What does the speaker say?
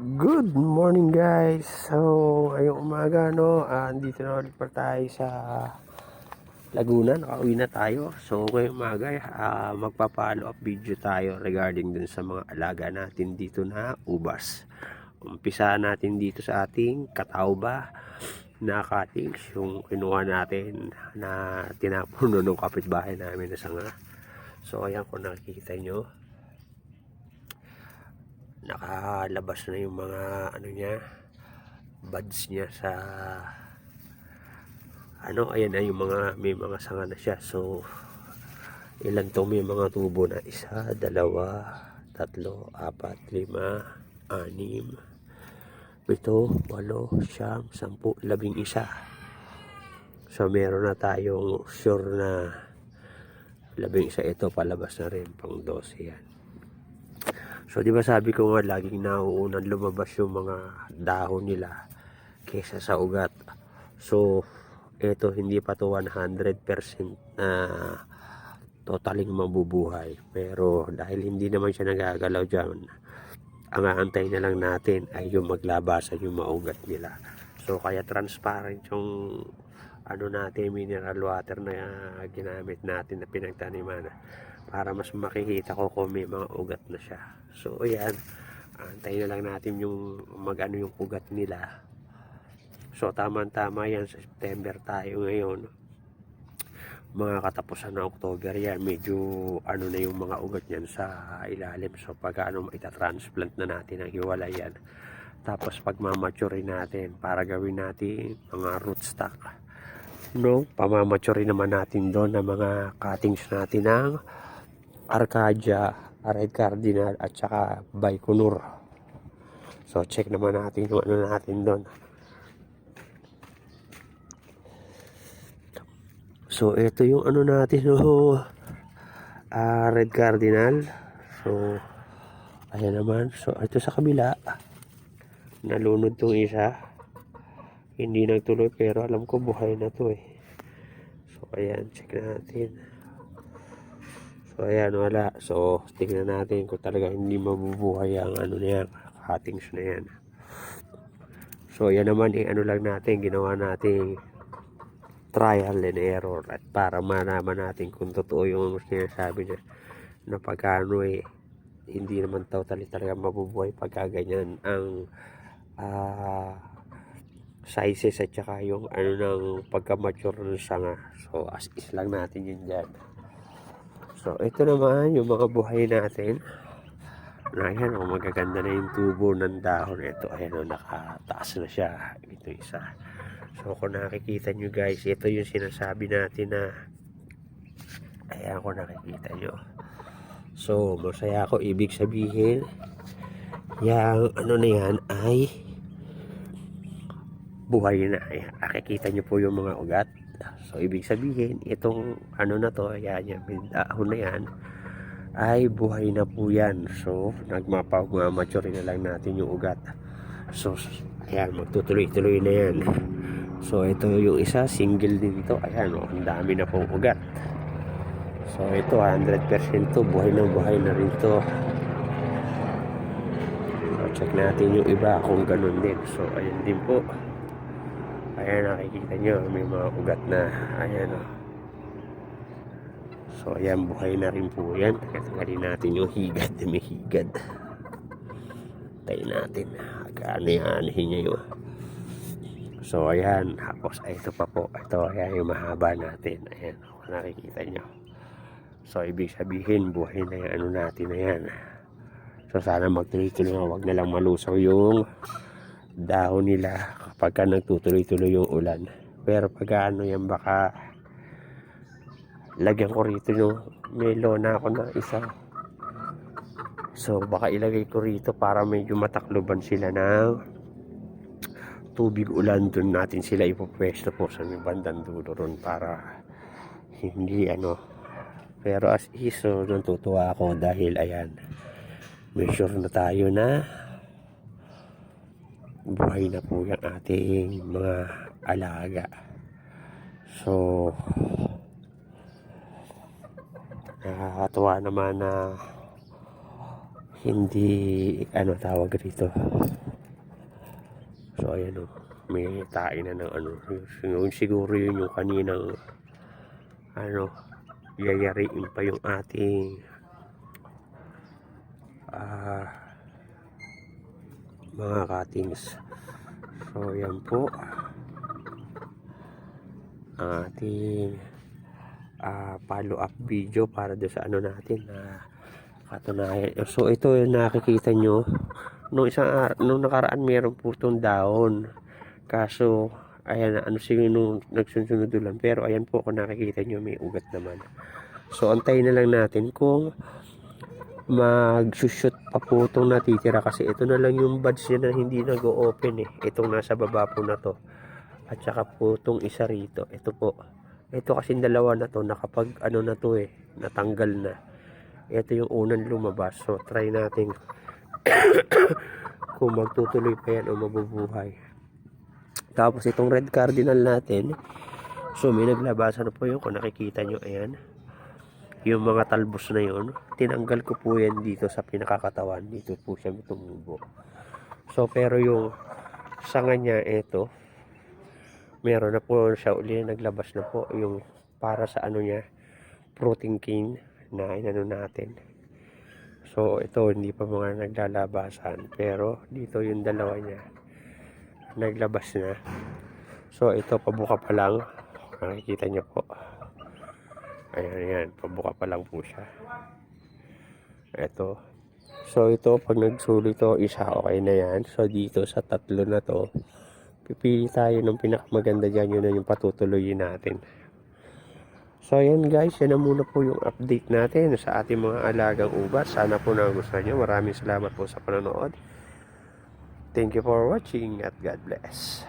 Good morning guys! So, ngayong umaga no, ah, andito na ulit tayo sa Laguna, nakauwi na tayo. So, ngayong umaga, ah, magpa-follow up video tayo regarding dun sa mga alaga natin dito na ubas. Umpisa natin dito sa ating katauba na cuttings, yung kinuha natin na tinapuno ng kapitbahay namin na sanga. So, ayan kung nakikita nyo, nakalabas na yung mga ano niya buds niya sa ano ayan na yung mga may mga sanga na siya. So ilan to may mga tubo na. Isa, dalawa tatlo, apat, lima anim pito, walo, siyam, sampu, labing isa. So meron na tayong sure na labing isa. Ito palabas na rin pang 12 yan So, di ba sabi ko nga, laging nauunang lumabas yung mga dahon nila kesa sa ugat. So, ito hindi pa to 100% na totaling mabubuhay. Pero dahil hindi naman siya nagagalaw dyan, ang aantay na lang natin ay yung maglabasan yung maugat nila. So, kaya transparent yung ano natin, mineral water na ginamit natin na pinagtaniman para mas makikita ko kung may mga ugat na siya. So, ayan. Antayin na lang natin yung magano yung ugat nila. So, tama-tama yan. Sa September tayo ngayon. Mga katapusan ng October yan. Medyo ano na yung mga ugat niyan sa ilalim. So, pag ano, itatransplant na natin ang hiwalay yan. Tapos, pag mamature natin para gawin natin mga rootstock. No? Pamamature naman natin doon ng mga cuttings natin ng Arcadia, Red Cardinal at saka Baikonur. So check naman natin yung ano natin doon. So ito yung ano natin no ah, Red Cardinal. So ayan naman. So ito sa kabila nalunod tong isa. Hindi nagtuloy pero alam ko buhay na to eh. So ayan, check natin. So ayan wala. So tingnan natin kung talaga hindi mabubuhay ang ano na yan, cuttings na yan. So yan naman eh, ano lang natin, ginawa natin trial and error at para malaman natin kung totoo yung sinasabi niya na pagkano eh hindi naman totally talaga mabubuhay pagka ganyan ang ah sizes at saka yung ano ng pagka-mature ng sanga. So as is lang natin yun dyan. So, ito naman yung mga buhay natin. Na ayan, oh, magaganda na yung tubo ng dahon. Ito, ayan, oh, nakataas na siya. Ito isa. So, kung nakikita nyo guys, ito yung sinasabi natin na ayan kung nakikita nyo. So, masaya ako. Ibig sabihin, yung ano na yan ay buhay na. Ayan, nakikita nyo po yung mga ugat. So, ibig sabihin, itong ano na to, yan, may dahon na yan, ay buhay na po yan. So, nagmapag-mature na lang natin yung ugat. So, ayan, magtutuloy-tuloy na yan. So, ito yung isa, single din ito. Ayan, oh, ang dami na pong ugat. So, ito, 100% to, buhay na buhay na rin to. So, check natin yung iba kung ganun din. So, ayan din po. Ayan, nakikita nyo, may mga ugat na. Ayan, oh. So, ayan, buhay na rin po yan. Tanggalin natin yung higad. May higad. Tayo natin. Kaani-anihin niya yun. So, ayan. Tapos, ito pa po. Ito, ayan yung mahaba natin. Ayan, kung nakikita nyo. So, ibig sabihin, buhay na yung ano natin na yan. So, sana magtuloy-tuloy. Huwag na lang malusaw yung dahon nila kapag ka nagtutuloy-tuloy yung ulan. Pero pag ano yan baka lagyan ko rito yung may lona ako na isa. So baka ilagay ko rito para medyo matakloban sila ng tubig ulan dun natin sila ipopwesto po sa may bandang dulo ron para hindi ano pero as is so natutuwa ako dahil ayan may sure na tayo na buhay na po yung ating mga alaga. So, nakakatuwa naman na hindi ano tawag rito. So ayan o. May tae na ng ano. Siguro yun yung kaninang ano yayariin pa yung ating ah mga cuttings. So yan po. Ating ah, follow up video para do sa ano natin na katunayan. So ito yung nakikita nyo. Nung isang ar- nung nakaraan meron po itong dahon kaso ayan ano siguro nung nagsunod lang. Pero ayan po kung nakikita nyo may ugat naman. So antayin na lang natin kung magsushoot pa po itong natitira kasi ito na lang yung buds niya na hindi nag-open eh. Itong nasa baba po na to. At saka po itong isa rito. Ito po. Ito kasi dalawa na to. Nakapag ano na to eh. Natanggal na. Ito yung unang lumabas. So try natin kung magtutuloy pa yan o mabubuhay. Tapos itong red cardinal natin. So may naglabasan na po yun kung nakikita nyo. Ayan yung mga talbos na yun tinanggal ko po yan dito sa pinakakatawan. Dito po siya tumubo. So pero yung sanga niya ito meron na po siya uli naglabas na po. Yung para sa ano niya protein cane na inano natin. So ito hindi pa mga naglalabasan. Pero dito yung dalawa niya naglabas na. So ito pabuka pa lang. Nakikita niyo po ayan ayan. Pabuka pa lang po siya. Ito so ito pag nagsulit to isa okay na yan. So dito sa tatlo na to pipili tayo ng pinakamaganda dyan. Yun na yung patutuloyin natin. So ayan guys. Yan na muna po yung update natin sa ating mga alagang ubat. Sana po nagustuhan nyo. Maraming salamat po sa panonood. Thank you for watching at God bless